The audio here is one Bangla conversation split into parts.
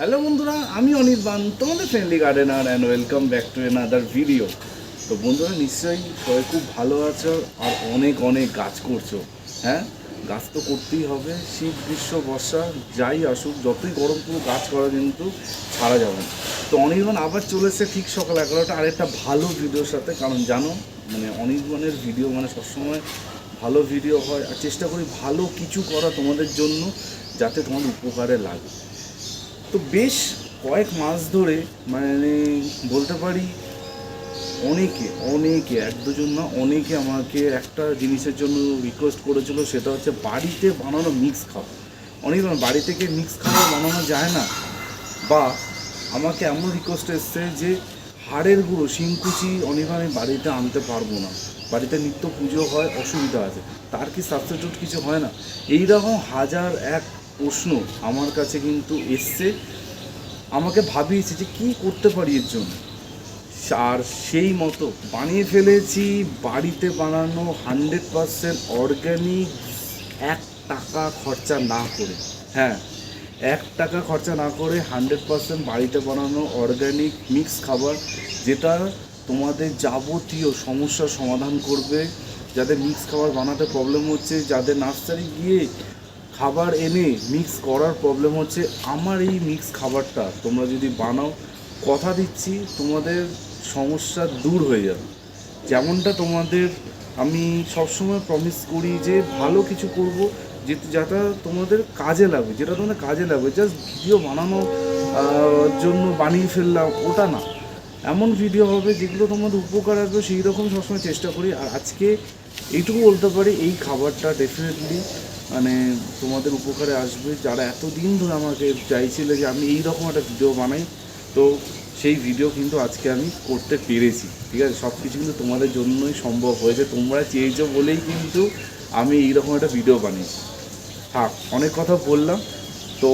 হ্যালো বন্ধুরা, আমি অনির্বাণ তোমাদের friendly gardener and welcome back to another video তো বন্ধুরা, নিশ্চয়ই সবাই খুব ভালো আছো আর অনেক অনেক গাছ করছ হ্যাঁ? গাছ তো করতেই হবে, শীত, গ্রীষ্ম, বর্ষা, যাই আসুক, যতই গরম পুরো গাছ করা কিন্তু ছাড়া যাবে না। তো অনির্বাণ আবার চলে এসেছে ঠিক সকাল এগারোটা আর একটা ভালো ভিডিওর সাথে। কারণ জানো মানে অনির্বাণের ভিডিও মানে সবসময় ভালো ভিডিও হয়। আর চেষ্টা করি ভালো কিছু করা তোমাদের জন্য, যাতে তোমার উপকারে লাগে। তো বেশ কয়েক মাস ধরে মানে বলতে পারি অনেকে অনেকে, এক দুজন না, অনেকে আমাকে একটা জিনিসের জন্য রিকোয়েস্ট করেছিল, সেটা হচ্ছে বাড়িতে বানানো মিক্স খাবার অনেক বাড়ি থেকে মিক্স খাবার বানানো যায় না? বা আমাকে এমন রিকোয়েস্ট এসছে যে হাড়ের গুঁড়ো, শিংকুচি অনেক আমি বাড়িতে আনতে পারব না। বাড়িতে নিত্য পুজো হয়, অসুবিধা আছে। তার কি সাবস্টিটিউট কিছু হয় না? এই রকম হাজার, এক প্রশ্ন আমার কাছে কিন্তু এসছে। আমাকে ভাবিয়েছে যে কী করতে পারি এর জন্য। আর সেই মতো বানিয়ে ফেলেছি, বাড়িতে বানানো হান্ড্রেড পারসেন্ট অর্গ্যানিক এক টাকা খরচা না করে। হ্যাঁ এক টাকা খরচা না করে হান্ড্রেড পারসেন্ট বাড়িতে বানানো অর্গ্যানিক মিক্স খাবার, যেটা তোমাদের যাবতীয় সমস্যার সমাধান করবে। যাদের মিক্স খাবার বানাতে প্রবলেম হচ্ছে, যাদের নার্সারি গিয়ে খাবার এনে মিক্স করার প্রবলেম হচ্ছে আমার এই মিক্স খাবারটা তোমরা যদি বানাও, কথা দিচ্ছি তোমাদের সমস্যা দূর হয়ে যাবে। যেমনটা তোমাদের আমি সবসময় প্রমিস করি যে ভালো কিছু করব যে যেটা তোমাদের কাজে লাগবে যেটা তোমাদের কাজে লাগবে জাস্ট ভিডিও বানানো জন্য বানিয়ে ফেললাম, ওটা না। এমন ভিডিও হবে যেগুলো তোমাদের উপকার আসবে সেই রকম সবসময় চেষ্টা করি। আর আজকে এইটুকু বলতে পারি, এই খাবারটা ডেফিনেটলি মানে তোমাদের উপকারে আসবে। যারা এতদিন ধরে আমাকে চাইছিলে যে আমি এই রকম একটা ভিডিও বানাই, তো সেই ভিডিও কিন্তু আজকে আমি করতে পেরেছি। ঠিক আছে? সব কিছু কিন্তু তোমাদের জন্যই সম্ভব হয়েছে। তোমরা চেয়েছো বলেই কিন্তু আমি এইরকম একটা ভিডিও বানিয়েছি। থাক, অনেক কথা বললাম। তো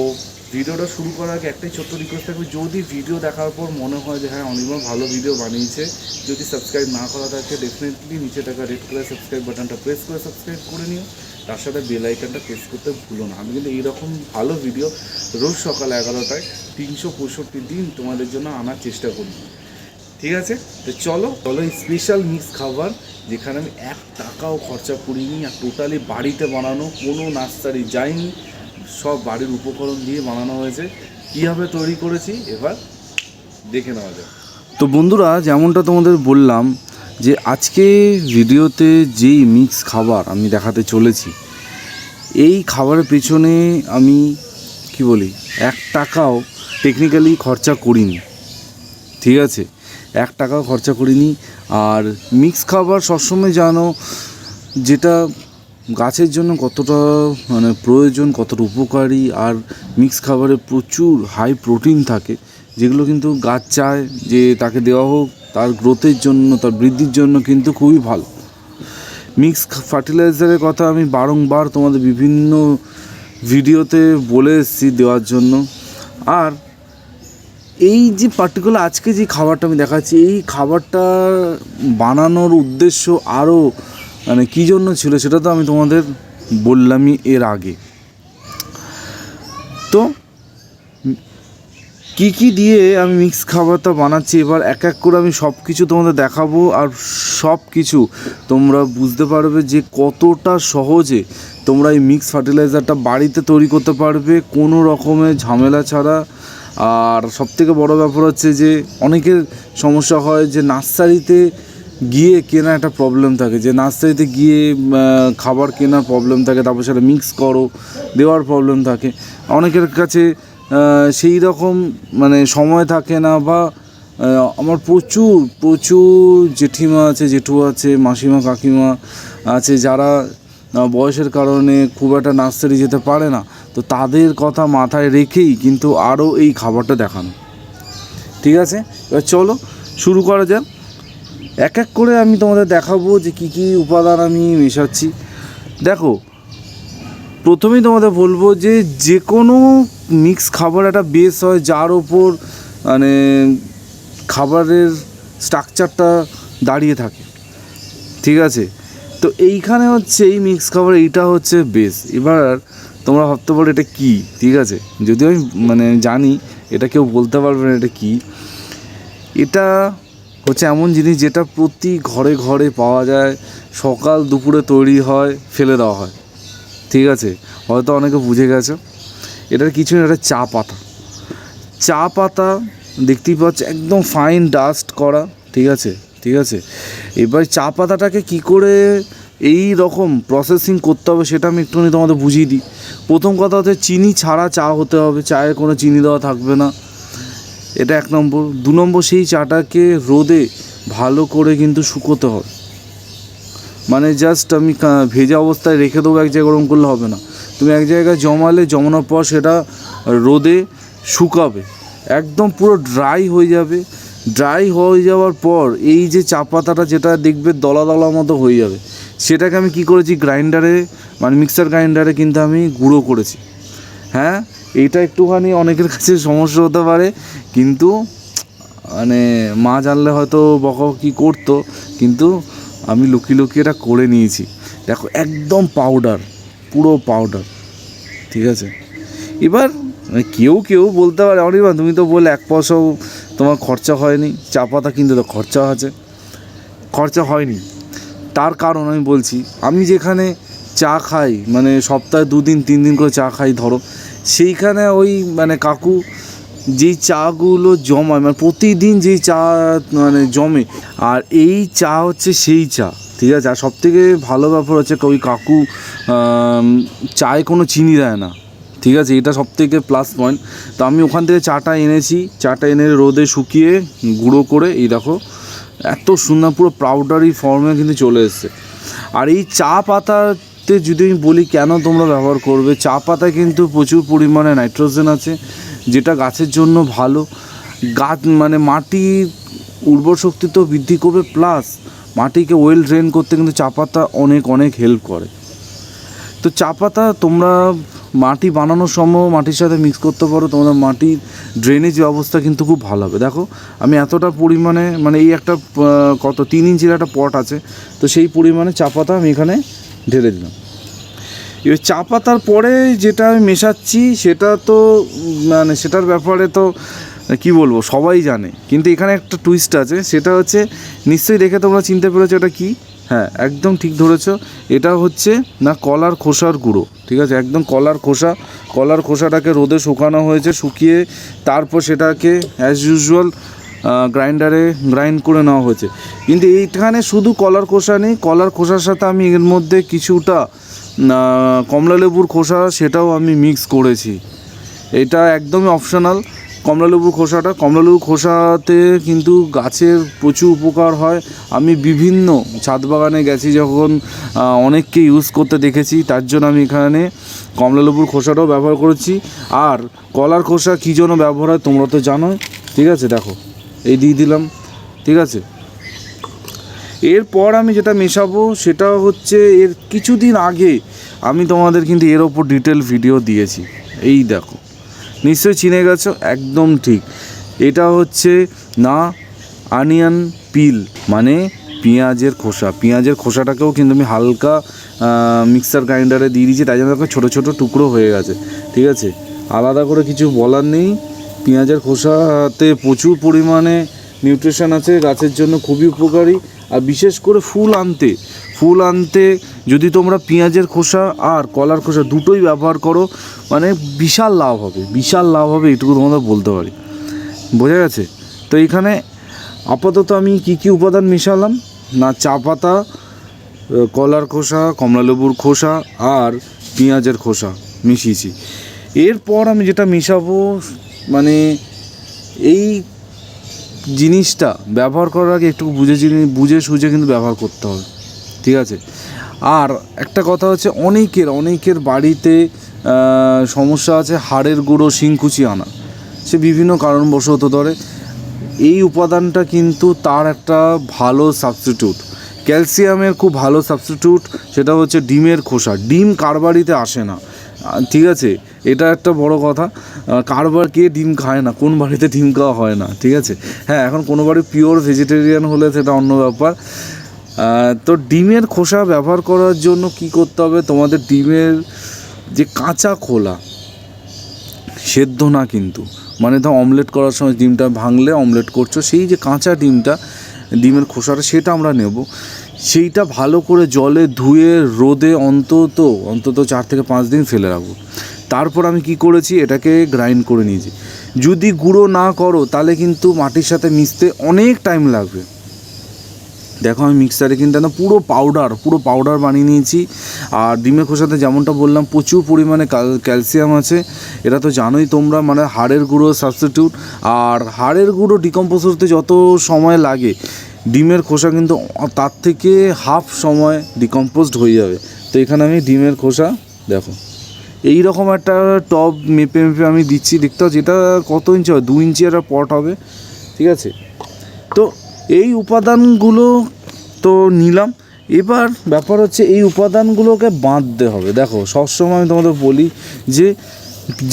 ভিডিওটা শুরু করার আগে একটাই ছোট্ট রিকোয়েস্ট থাকবে, যদি ভিডিও দেখার পর মনে হয় যে হ্যাঁ অনির্বাণ ভালো ভিডিও বানিয়েছে, যদি সাবস্ক্রাইব না করা থাকে ডেফিনেটলি নিচে থাকা রেড কালার সাবস্ক্রাইব বাটনটা প্রেস করে সাবস্ক্রাইব করে নিও। তার সাথে বেল প্রেস করতে ভুলো না। আমি কিন্তু এইরকম ভালো ভিডিও রোজ সকাল এগারোটায় তিনশো পঁয়ষট্টি দিন তোমাদের জন্য আনার চেষ্টা করি ঠিক আছে? তো চলো চলো স্পেশাল মিক্স খাবার, যেখানে আমি এক টাকাও খরচা করিনি আর টোটালি বাড়িতে বানানো, কোনো নার্সারি যাইনি, সব বাড়ির উপকরণ দিয়ে বানানো হয়েছে। কীভাবে তৈরি করেছি? এবার দেখে নেওয়া যাক। তো বন্ধুরা, যেমনটা তোমাদের বললাম যে আজকে ভিডিওতে যেই মিক্স খাবার আমি দেখাতে চলেছি, এই খাবারের পেছনে আমি কি বলি, এক টাকাও টেকনিক্যালি খরচা করিনি। ঠিক আছে? এক টাকাও খরচা করিনি। আর মিক্স খাবার সবসময় জানো, যেটা গাছের জন্য কতটা মানে প্রয়োজন, কতটা উপকারী, আর মিক্স খাবারে প্রচুর হাই প্রোটিন থাকে, যেগুলো কিন্তু গাছ চায় যে তাকে দেওয়া হোক তার গ্রোথের জন্য, তার বৃদ্ধির জন্য কিন্তু খুবই ভালো। মিক্স ফার্টিলাইজারের কথা আমি বারংবার তোমাদের বিভিন্ন ভিডিওতে বলে এসেছি দেওয়ার জন্য। আর এই যে পার্টিকুলার আজকে যে খাবারটা আমি দেখাচ্ছি, এই খাবারটা বানানোর উদ্দেশ্য আরও মানে কী জন্য ছিল সেটা তো আমি তোমাদের বললামই এর আগে। তো কি কি দিয়ে আমি মিক্স খাবারটা বানাচ্ছি? এবার এক এক করে আমি সব কিছু তোমাদের দেখাবো আর সব কিছু তোমরা বুঝতে পারবে যে কতটা সহজে তোমরা এই মিক্স ফার্টিলাইজারটা বাড়িতে তৈরি করতে পারবে কোনো রকমের ঝামেলা ছাড়া। আর সবথেকে বড় ব্যাপার হচ্ছে যে অনেকের সমস্যা হয় যে নার্সারিতে গিয়ে কেনা একটা প্রবলেম থাকে। যে নার্সারিতে গিয়ে খাবার কেনার প্রবলেম থাকে, তারপর সেটা মিক্স করো, দেওয়ার প্রবলেম থাকে। অনেকের কাছে সেই রকম মানে সময় থাকে না বা আমার প্রচুর প্রচুর জেঠিমা আছে, জেঠু আছে, মাসিমা, কাকিমা আছে, যারা বয়সের কারণে খুব একটা নার্সারি যেতে পারে না। তো তাদের কথা মাথায় রেখেই কিন্তু আরও এই খাবারটা দেখানো। ঠিক আছে? এবার চলো, শুরু করা যাক। এক এক করে আমি তোমাদের দেখাবো যে কী কী উপাদান আমি মেশাচ্ছি। দেখো প্রথমেই তোমাদের বলব যে যে কোনো মিক্স খাবার একটা বেস হয়, যার ওপর মানে খাবারের স্ট্রাকচারটা দাঁড়িয়ে থাকে। ঠিক আছে? তো এইখানে হচ্ছে এই মিক্স খাবার, এইটা হচ্ছে বেস এবার তোমরা ভাবতে পারো এটা কী? ঠিক আছে? যদিও আমি মানে জানি এটা কেউ বলতে পারবে না এটা কী। এটা হচ্ছে এমন জিনিস যেটা প্রতি ঘরে ঘরে পাওয়া যায়, সকাল দুপুরে তৈরি হয়, ফেলে দেওয়া হয়। ঠিক আছে? হয়তো অনেকে বুঝে গেছে। এটার কিছু এটা চা পাতা। চা পাতা দেখতেই পাচ্ছ, একদম ফাইন ডাস্ট করা, ঠিক আছে? ঠিক আছে? এবার চা পাতাটাকে কী করে এই রকম প্রসেসিং করতে হবে সেটা আমি একটুখানি তোমাদের বুঝিয়ে দিই। প্রথম কথা হচ্ছে, চিনি ছাড়া চা হতে হবে চায়ে কোনো চিনি দেওয়া থাকবে না। এটা এক নম্বর। দু নম্বর, সেই চাটাকে রোদে ভালো করে কিন্তু শুকোতে হবে। মানে জাস্ট আমি কা- ভেজা অবস্থায় রেখে দেবো, এক জায়গায় গরম করলে হবে না। তুমি এক জায়গায় জমালে, জমানোর পর সেটা রোদে শুকাবে। একদম পুরো ড্রাই হয়ে যাবে। ড্রাই হয়ে যাওয়ার পর এই যে চা পাতাটা যেটা দেখবে দলা দলা মতো হয়ে যাবে, সেটাকে আমি কি করেছি, গ্রাইন্ডারে মানে মিক্সার গ্রাইন্ডারে কিন্তু আমি গুঁড়ো করেছি। হ্যাঁ? এইটা একটুখানি অনেকের কাছে সমস্যা হতে পারে, কিন্তু মানে মা জানলে হয়তো বকাবকি করতো, কিন্তু আমি লুকিয়ে লুকিয়ে এটা করে নিয়েছি। দেখো, একদম পাউডার পুরো পাউডার ঠিক আছে? এবার মানে কেউ কেউ বলতে পারে, অনির্বাণ, তুমি তো বলে এক পয়সাও তোমার খরচা হয়নি, চা পাতা কিনতে তো খরচা আছে। খরচা হয়নি। তার কারণ আমি বলছি, আমি যেখানে চা খাই মানে সপ্তাহে দুদিন তিন দিন করে চা খাই, ধরো, সেইখানে ওই মানে কাকু যেই চাগুলো জমায় মানে প্রতিদিন যেই চা মানে জমে, আর এই চা হচ্ছে সেই চা, ঠিক আছে? আর সব থেকে ভালো ব্যাপার হচ্ছে ওই কাকু চায়ে কোনো চিনি দেয় না, ঠিক আছে? এটা সব থেকে প্লাস পয়েন্ট তো আমি ওখান থেকে চাটা এনেছি, চাটা এনে রোদে শুকিয়ে গুঁড়ো করে, এই দেখো, এত সুন্দর, পুরো পাউডারি ফর্মে কিন্তু চলে এসছে। আর এই চা পাতাতে যদি আমি বলি কেন তোমরা ব্যবহার করবে, চা পাতায় কিন্তু প্রচুর পরিমাণে নাইট্রোজেন আছে, যেটা গাছের জন্য ভালো। গাছ মানে মাটির উর্বর শক্তি তো বৃদ্ধি করবে প্লাস মাটিকে ওয়েল ড্রেন করতে কিন্তু চা পাতা অনেক অনেক হেল্প করে। তো চা পাতা তোমরা মাটি বানানোর সময় মাটির সাথে মিক্স করতে পারো, তোমাদের মাটির ড্রেনেজ ব্যবস্থা কিন্তু খুব ভালো হবে। দেখো, আমি এতটা পরিমাণে মানে এই একটা কত, তিন ইঞ্চির একটা পট আছে, তো সেই পরিমাণে চা পাতা আমি এখানে ঢেলে দিলাম। এবার চা পাতার পরে যেটা আমি মেশাচ্ছি, সেটা তো মানে সেটার ব্যাপারে তো, কি বলব, সবাই জানে। কিন্তু এখানে একটা টুইস্ট আছে, সেটা হচ্ছে, নিশ্চয়ই দেখে তোমরা চিনতে পেরেছ এটা কি? হ্যাঁ একদম ঠিক ধরেছ। এটা হচ্ছে, না, কলার খোসার গুঁড়ো, ঠিক আছে? একদম কলার খোসা, কলার খোসাটাকে রোদে শুকানো হয়েছে, শুকিয়ে, তারপর সেটাকে অ্যাজ ইউজুয়াল গ্রাইন্ডারে গ্রাইন্ড করে নেওয়া হয়েছে। কিন্তু এইখানে শুধু কলার খোসা নেই, কলার খোসার সাথে আমি এর মধ্যে কিছুটা কমলা লেবুর খোসা সেটাও আমি মিক্স করেছি। এটা একদমই অপশনাল কমলালেবুর খোসাটা, কমলালেবুর খোসাতে কিন্তু গাছের প্রচুর উপকার হয়। আমি বিভিন্ন ছাদ বাগানে গেছি যখন অনেককে ইউজ করতে দেখেছি, তার জন্য আমি এখানে কমলালেবুর খোসাটাও ব্যবহার করেছি। আর কলার খোসা কী জন্য ব্যবহার হয় তোমরা তো জানো ঠিক আছে, দেখো। এই দিয়ে দিলাম, ঠিক আছে? এরপর আমি যেটা মেশাবো সেটা হচ্ছে এর কিছুদিন আগে আমি তোমাদের কিন্তু এর ওপর ডিটেল ভিডিও দিয়েছি। এই দেখো, নিশ্চয়ই চিনে গেছো? একদম ঠিক। এটা হচ্ছে না আনিয়ন পিল মানে পেঁয়াজের খোসা। পেঁয়াজের খোসাটাকেও কিন্তু আমি হালকা মিক্সার গ্রাইন্ডারে দিয়ে দিয়েছি, তাই জন্য ছোটো ছোটো টুকরো হয়ে গেছে, ঠিক আছে? আলাদা করে কিছু বলার নেই। পেঁয়াজের খোসাতে প্রচুর পরিমাণে নিউট্রিশন আছে, গাছের জন্য খুবই উপকারী। আর বিশেষ করে ফুল আনতে ফুল আনতে যদি তোমরা পেঁয়াজের খোসা আর কলার খোসা দুটোই ব্যবহার করো মানে বিশাল লাভ হবে, বিশাল লাভ হবে এটুকু তোমাদের বলতে পারি। বোঝা গেছে? তো এখানে আপাতত আমি কি কি উপাদান মেশালাম? না, চা পাতা কলার খোসা কমলালেবুর খোসা আর পেঁয়াজের খোসা মিশিয়েছি। এরপর আমি যেটা মেশাবো মানে এই জিনিসটা ব্যবহার করার আগে একটু বুঝে বুঝে সুঝে কিন্তু ব্যবহার করতে হবে, ঠিক আছে? আর একটা কথা হচ্ছে, অনেকের অনেকের বাড়িতে সমস্যা আছে হাড়ের গুঁড়ো শিংকুচি আনা। সে বিভিন্ন কারণবশত ধরে। এই উপাদানটা কিন্তু তার একটা ভালো সাবস্টিটিউট ক্যালসিয়ামের খুব ভালো সাবস্টিটিউট সেটা হচ্ছে ডিমের খোসা। ডিম কার বাড়িতে আসে না। ঠিক আছে? এটা একটা বড় কথা। আহ, কার বার কে ডিম খায় না? কোন বাড়িতে ডিম খাওয়া হয় না? ঠিক আছে? হ্যাঁ এখন কোনো বাড়ি পিওর ভেজিটেরিয়ান হলে সেটা অন্য ব্যাপার। তো ডিমের খোসা ব্যবহার করার জন্য কি করতে হবে? তোমাদের ডিমের যে কাঁচা খোলা সেদ্ধ না কিন্তু। মানে ধর অমলেট করার সময় ডিমটা ভাঙলে অমলেট করছ সেই যে কাঁচা ডিমটা ডিমের খোসাটা সেটা আমরা নেব। সেইটা ভালো করে জলে ধুয়ে রোদে অন্তত অন্তত চার থেকে পাঁচ দিন ফেলে রাখব। তারপর আমি কি করেছি? এটাকে গ্রাইন্ড করে নিয়েছি। যদি গুঁড়ো না করো, তাহলে কিন্তু মাটির সাথে মিশতে অনেক টাইম লাগবে। দেখো, আমি মিক্সারে কিন্তু না পুরো পাউডার পুরো পাউডার বানিয়ে নিয়েছি। আর ডিমের খোসাতে যেমনটা বললাম, প্রচুর পরিমাণে ক্যালসিয়াম আছে। এটা তো জানোই তোমরা মানে হাড়ের গুঁড়ো সাবস্টিটিউট আর হাড়ের গুঁড়ো ডিকম্পোজ হতে যত সময় লাগে, ডিমের খোসা কিন্তু তার থেকে হাফ সময় ডিকম্পোজড হয়ে যাবে। তো এখানে আমি ডিমের খোসা, দেখো। এই রকম একটা টব মেপে মেপে আমি দিচ্ছি, দেখতে পাচ্ছি এটা কত ইঞ্চি হবে? দু ইঞ্চি একটা পট হবে, ঠিক আছে? তো এই উপাদানগুলো তো নিলাম। এবার ব্যাপার হচ্ছে এই উপাদানগুলোকে বাঁধতে হবে। দেখো, সবসময় আমি তোমাদের বলি যে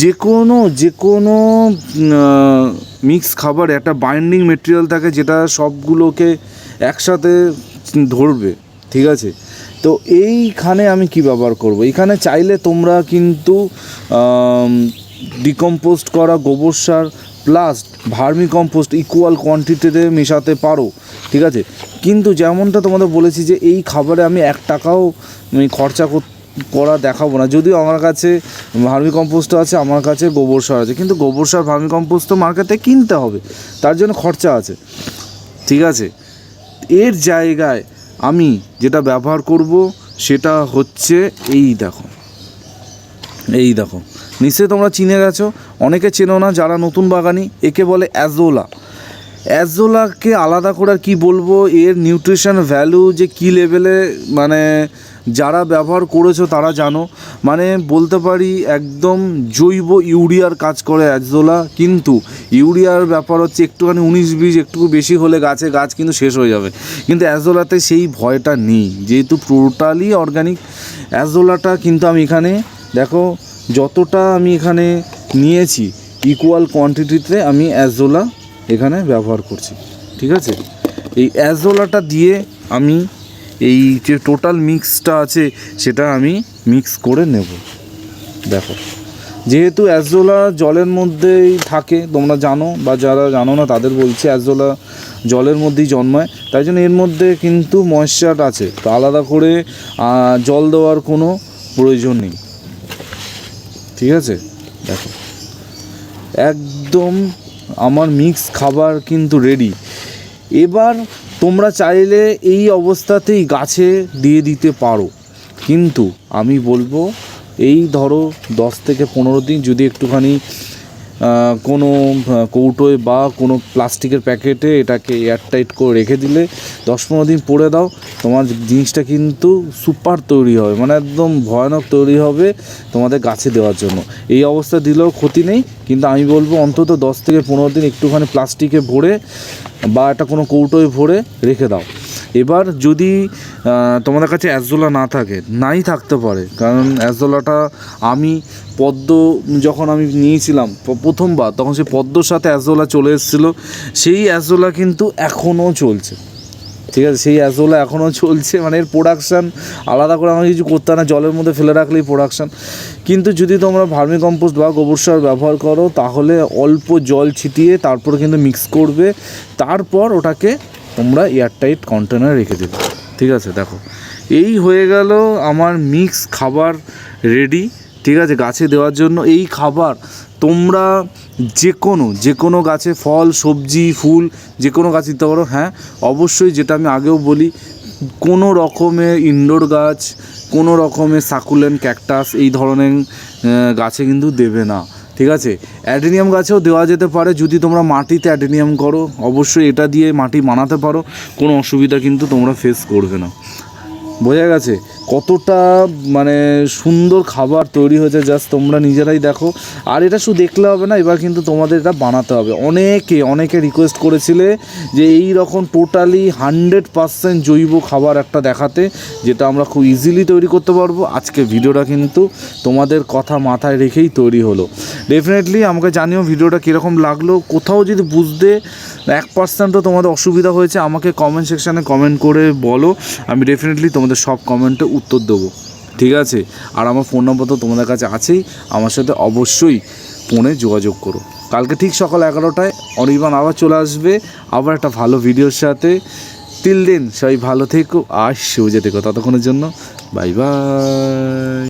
যে কোনো যে কোনো মিক্স খাবার, একটা বাইন্ডিং মেটেরিয়াল থাকে যেটা সবগুলোকে একসাথে ধরবে, ঠিক আছে? তো এইখানে আমি কি ব্যবহার করব? এখানে চাইলে তোমরা কিন্তু ডিকম্পোস্ট করা গোবর সার প্লাস ভার্মি কম্পোস্ট ইকুয়াল কোয়ান্টিটিতে মেশাতে পারো, ঠিক আছে? কিন্তু যেমনটা তোমাদের বলেছি যে এই খাবারে আমি এক টাকাও আমি খরচা কর- দেখাবো না। যদিও আমার কাছে ভার্মি কম্পোস্ট আছে, আমার কাছে গোবর সার আছে, কিন্তু গোবর সার ভার্মি কম্পোস্ট তো মার্কেটে কিনতে হবে, তার জন্য খরচা আছে, ঠিক আছে? এর জায়গায় আমি যেটা ব্যবহার করব সেটা হচ্ছে এই দেখো। এই দেখো। নিশ্চয়ই তোমরা চিনে গেছো, অনেকে চেনো না যারা নতুন বাগানি, একে বলে অ্যাজোলা। অ্যাজোলাকে আলাদা করে আর কি বলব? এর নিউট্রিশন ভ্যালু যে কী লেভেলে মানে যারা ব্যবহার করেছ তারা জানো। মানে বলতে পারি একদম জৈব ইউরিয়ার কাজ করে অ্যাজোলা কিন্তু ইউরিয়ার ব্যাপার হচ্ছে একটুখানি উনিশ বিশ একটু বেশি হলে গাছে গাছ কিন্তু শেষ হয়ে যাবে। কিন্তু অ্যাজোলাতে সেই ভয়টা নেই। যেহেতু টোটালি অর্গানিক অ্যাজোলাটা কিন্তু আমি এখানে, দেখো, যতটা আমি এখানে নিয়েছি ইকুয়াল কোয়ান্টিটিতে আমি অ্যাজোলা এখানে ব্যবহার করছি, ঠিক আছে? এই অ্যাজোলাটা দিয়ে আমি এই যে টোটাল মিক্সটা আছে, সেটা আমি মিক্স করে নেব। দেখো, যেহেতু অ্যাজোলা জলের মধ্যেই থাকে, তোমরা জানো বা যারা জানো না, তাদের বলছি অ্যাজোলা জলের মধ্যেই জন্মায়, তাই জন্য এর মধ্যে কিন্তু ময়েশ্চার আছে। তো আলাদা করে জল দেওয়ার কোনো প্রয়োজন নেই। ঠিক আছে? দেখো, একদম আমার মিক্স খাবার কিন্তু রেডি এবার তোমরা চাইলে এই অবস্থাতেই গাছে দিয়ে দিতে পারো। কিন্তু আমি বলব, এই ধরো দশ থেকে পনেরো দিন যদি একটুখানি কোনো কৌটোয় বা কোনো প্লাস্টিকের প্যাকেটে এটাকে এয়ারটাইট করে রেখে দিলে, দশ পনেরো দিন পরে দাও। তোমার জিনিসটা কিন্তু সুপার তৈরি হবে মানে একদম ভয়ানক তৈরি হবে তোমাদের গাছে দেওয়ার জন্য। এই অবস্থা দিলেও ক্ষতি নেই, কিন্তু আমি বলব অন্তত দশ থেকে পনেরো দিন একটুখানি প্লাস্টিকে ভরে বা একটা কোনো কৌটোয় ভরে রেখে দাও। এবার যদি তোমাদের কাছে অ্যাজোলা না থাকে, নাই থাকতে পারে, কারণ অ্যাজোলাটা আমি পদ্ম যখন আমি নিয়েছিলাম প্রথমবার, তখন সেই পদ্মর সাথে অ্যাজোলা চলে এসেছিল, সেই অ্যাজোলা কিন্তু এখনও চলছে। ঠিক আছে, সেই অ্যাজোলা এখনও চলছে মানে এর প্রোডাকশান আলাদা করে আমাকে কিছু করতে না, জলের মধ্যে ফেলে রাখলেই প্রোডাকশান কিন্তু যদি তোমরা ভার্মি কম্পোস্ট বা গোবর সার ব্যবহার করো, তাহলে অল্প জল ছিটিয়ে তারপর কিন্তু মিক্স করবে, তারপর ওটাকে তোমরা এয়ারটাইট কন্টেনারে রেখে দেবে। ঠিক আছে, দেখো। এই হয়ে গেল আমার মিক্স খাবার রেডি ঠিক আছে, গাছে দেওয়ার জন্য। এই খাবার তোমরা যে কোনো যে কোনো গাছে ফল, সবজি, ফুল যে কোনো গাছ দিতে পারো হ্যাঁ। অবশ্যই যেটা আমি আগেও বলি, কোনো রকমের ইনডোর গাছ, কোনো রকমের সাকুলেন ক্যাকটাস এই ধরনের গাছে কিন্তু দেবে না, ঠিক আছে? অ্যাডেনিয়াম গাছেও দেওয়া যেতে পারে, যদি তোমরা মাটিতে অ্যাডেনিয়াম করো, অবশ্যই এটা দিয়ে মাটি বানাতে পারো, কোনো অসুবিধা কিন্তু তোমরা ফেস করবে না। বোঝা গেছে? কতটা মানে সুন্দর খাবার তৈরি হয়েছে, জাস্ট তোমরা নিজেরাই দেখো। আর এটা শুধু দেখলে হবে না, এবার কিন্তু তোমাদের এটা বানাতে হবে। অনেকে অনেকে রিকোয়েস্ট করেছিলে যে এই রকম টোটালি হান্ড্রেড পারসেন্ট জৈব খাবার একটা দেখাতে, যেটা আমরা খুব ইজিলি তৈরি করতে পারব। আজকে ভিডিওটা কিন্তু তোমাদের কথা মাথায় রেখেই তৈরি হলো। ডেফিনেটলি আমাকে জানিও ভিডিওটা কীরকম লাগল। কোথাও যদি বুঝতে এক পার্সেন্টও তোমাদের অসুবিধা হয়েছে, আমাকে কমেন্ট সেকশানে কমেন্ট করে বলো। আমি ডেফিনেটলি তোমাদের সব কমেন্টে উত্তর দেবো। ঠিক আছে? আর আমার ফোন নম্বর তো তোমাদের কাছে আছেই। আমার সাথে অবশ্যই ফোনে যোগাযোগ করো। কালকে ঠিক সকাল এগারোটায় অনির্বাণ আবার চলে আসবে। আবার একটা ভালো ভিডিওর সাথে। তিল দিন সবাই ভালো থেকো আর যেতে থেকো। ততক্ষণের জন্য বাই বাই